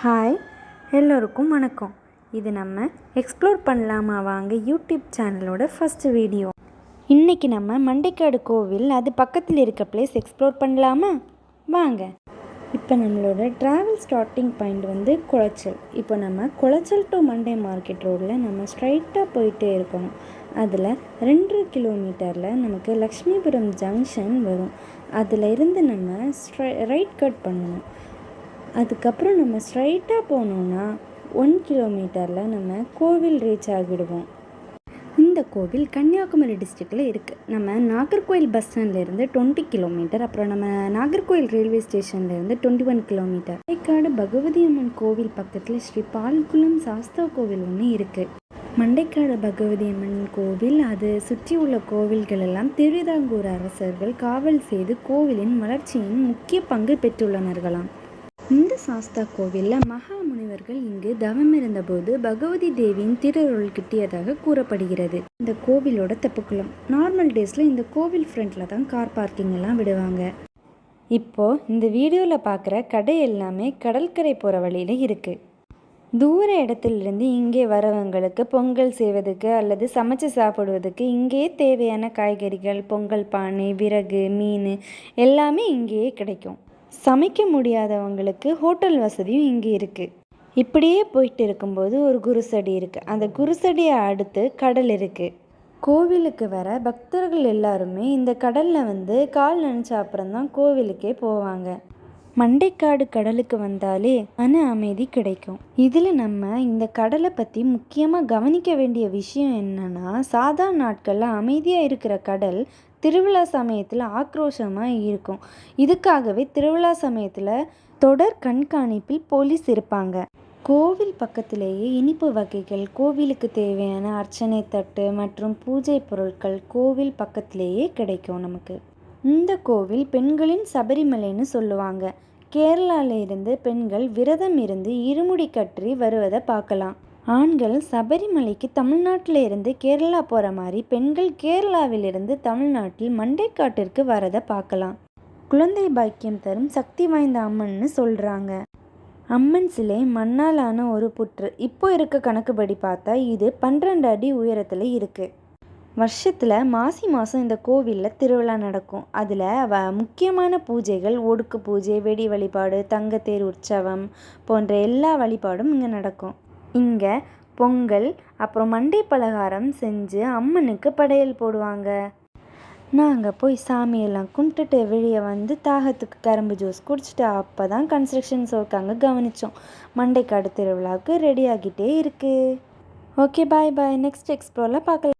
Hi எல்லோருக்கும் வணக்கம். இது நம்ம எக்ஸ்ப்ளோர் பண்ணலாமா வாங்க யூடியூப் சேனலோட ஃபஸ்ட்டு வீடியோ. இன்றைக்கி நம்ம மண்டைக்காடு கோவில் அது பக்கத்தில் இருக்க பிளேஸ் எக்ஸ்ப்ளோர் பண்ணலாமா? வாங்க. இப்போ நம்மளோட ட்ராவல் ஸ்டார்டிங் பாயிண்ட் வந்து குளச்சல். இப்போ நம்ம குளச்சல் டு மண்டே மார்க்கெட் ரோடில் நம்ம ஸ்ட்ரைட்டாக போயிட்டே இருக்கணும். அதில் ரெண்டு கிலோமீட்டரில் நமக்கு லக்ஷ்மிபுரம் ஜங்ஷன் வரும். அதில் இருந்து நம்ம ஸ்ட்ரை ரைட் கட் பண்ணணும். அதுக்கப்புறம் நம்ம ஸ்ட்ரைட்டாக போனோம்னா ஒன் கிலோமீட்டரில் நம்ம கோவில் ரீச் ஆகிடுவோம். இந்த கோவில் கன்னியாகுமரி டிஸ்ட்ரிக்டில் இருக்குது நம்ம நாகர்கோயில் பஸ் ஸ்டாண்ட்லேருந்து டுவெண்ட்டி கிலோமீட்டர் அப்புறம் நம்ம நாகர்கோயில் ரயில்வே ஸ்டேஷன்லேருந்து twenty one kilometre Mandaikadu Bhagavathi Amman கோவில் பக்கத்தில் ஸ்ரீ பால்குளம் சாஸ்தா கோவில் ஒன்று இருக்குது மண்டைக்காடு பகவதி அம்மன் கோவில் அது சுற்றி உள்ள கோவில்கள் எல்லாம் திருவிதாங்கூர் அரசர்கள் காவல் செய்து கோவிலின் வளர்ச்சியின் முக்கிய பங்கு பெற்றுள்ளனர்களாம். இந்த சாஸ்தா கோவிலில் மகா முனிவர்கள் இங்கு தவம் இருந்தபோது பகவதி தேவியின் திருருள் கிட்டியதாக கூறப்படுகிறது. இந்த கோவிலோட தெப்பக்குளம். நார்மல் டேஸில் இந்த கோவில் ஃப்ரண்ட்டில் தான் கார் பார்க்கிங் எல்லாம் விடுவாங்க. இப்போது இந்த வீடியோவில் பார்க்குற கடை எல்லாமே கடற்கரை போகிற வழியில் இருக்குது தூர இடத்துலேருந்து இங்கே வரவங்களுக்கு பொங்கல் செய்வதுக்கு அல்லது சமைச்சு சாப்பிடுவதுக்கு இங்கேயே தேவையான காய்கறிகள் பொங்கல் பானை விறகு மீன் எல்லாமே இங்கேயே கிடைக்கும். சமைக்க முடியாதவங்களுக்கு ஹோட்டல் வசதியும் இங்கே இருக்குது இப்படியே போயிட்டு இருக்கும்போது ஒரு குருசடி இருக்குது அந்த குருசடியை அடுத்து கடல் இருக்குது கோவிலுக்கு வர பக்தர்கள் எல்லாருமே இந்த கடலில் வந்து கால் நினச்ச அப்புறம் தான் கோவிலுக்கே போவாங்க. மண்டைக்காடு கடலுக்கு வந்தாலே மன அமைதி கிடைக்கும். இதில் நம்ம இந்த கடலை பற்றி முக்கியமாக கவனிக்க வேண்டிய விஷயம் என்னென்னா சாதா நாட்களில் அமைதியாக இருக்கிற கடல் திருவிழா சமயத்தில் ஆக்ரோஷமாக இருக்கும். இதுக்காகவே திருவிழா சமயத்தில் தொடர் கண்காணிப்பில் போலீஸ் இருப்பாங்க. கோவில் பக்கத்திலேயே இனிப்பு வகைகள் கோவிலுக்கு தேவையான அர்ச்சனை தட்டு மற்றும் பூஜை பொருட்கள் கோவில் பக்கத்திலேயே கிடைக்கும் நமக்கு. இந்த கோவில் பெண்களின் சபரிமலைன்னு சொல்லுவாங்க. கேரளால இருந்து பெண்கள் விரதம் இருந்து இருமுடி கற்றி வருவதை பார்க்கலாம். ஆண்கள் சபரிமலைக்கு தமிழ்நாட்டில் இருந்து கேரளா போகிற மாதிரி பெண்கள் கேரளாவிலிருந்து தமிழ்நாட்டில் மண்டைக்காட்டிற்கு வரதை பார்க்கலாம். குழந்தை பாக்கியம் தரும் சக்தி வாய்ந்த அம்மன்னு சொல்கிறாங்க அம்மன் சிலை மண்ணாலான ஒரு புற்று. இப்போ இருக்க கணக்குப்படி பார்த்தா இது பன்னிரெண்டு அடி உயரத்தில் இருக்குது வருஷத்தில் மாசி மாதம் இந்த கோவிலில் திருவிழா நடக்கும். அதில் வ முக்கியமான பூஜைகள் ஒடுக்கு பூஜை வெடி வழிபாடு தங்கத்தேர் உற்சவம் போன்ற எல்லா வழிபாடும் இங்கே நடக்கும். இங்கே பொங்கல் அப்புறம் மண்டை பலகாரம் செஞ்சு அம்மனுக்கு படையல் போடுவாங்க. நாங்கள் போய் சாமியெல்லாம் கும்பிட்டுட்டு வெளியே வந்து தாகத்துக்கு கரும்பு ஜூஸ் குடிச்சிட்டு அப்போ தான் கன்ஸ்ட்ரக்ஷன்ஸ் ஒர்க் அங்கே கவனித்தோம் மண்டைக்காடு திருவிழாவுக்கு ரெடி ஆகிட்டே இருக்குது ஓகே பாய் பாய் நெக்ஸ்ட் எக்ஸ்ப்ளோரில் பார்க்கலாம்.